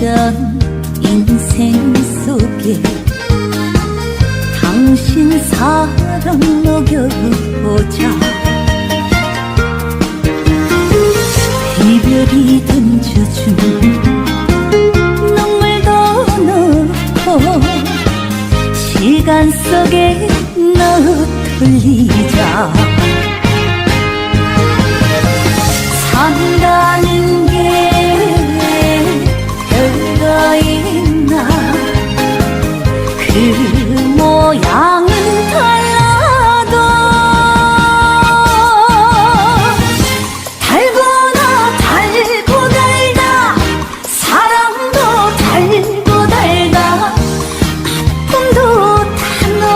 살던 인생 속에 당신 사랑 녹여보자. 이별이 던져준 눈물도 넣고 시간 속에 너 돌리자.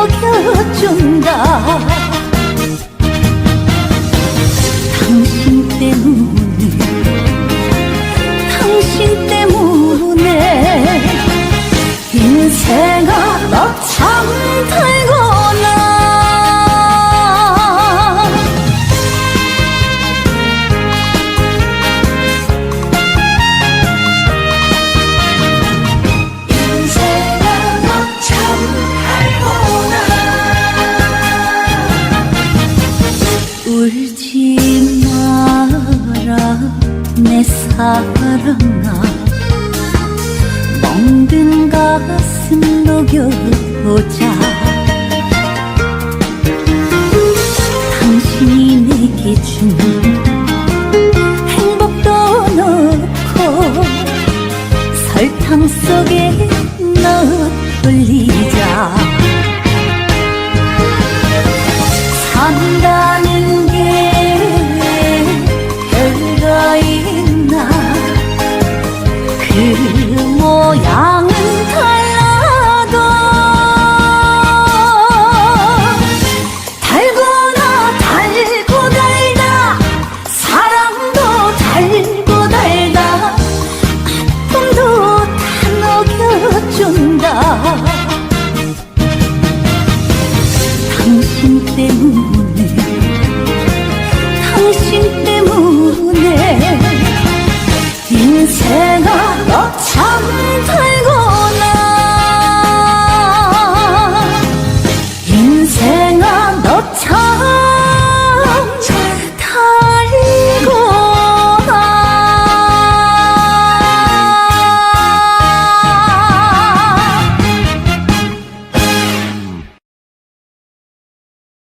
다 녹여준다. 당신 때문에 당신 때문에 인생아 너참 사랑아 멍든 가슴 녹여보자. 당신이 내게 준 행복도 넣고 설탕 속에 당신 때문에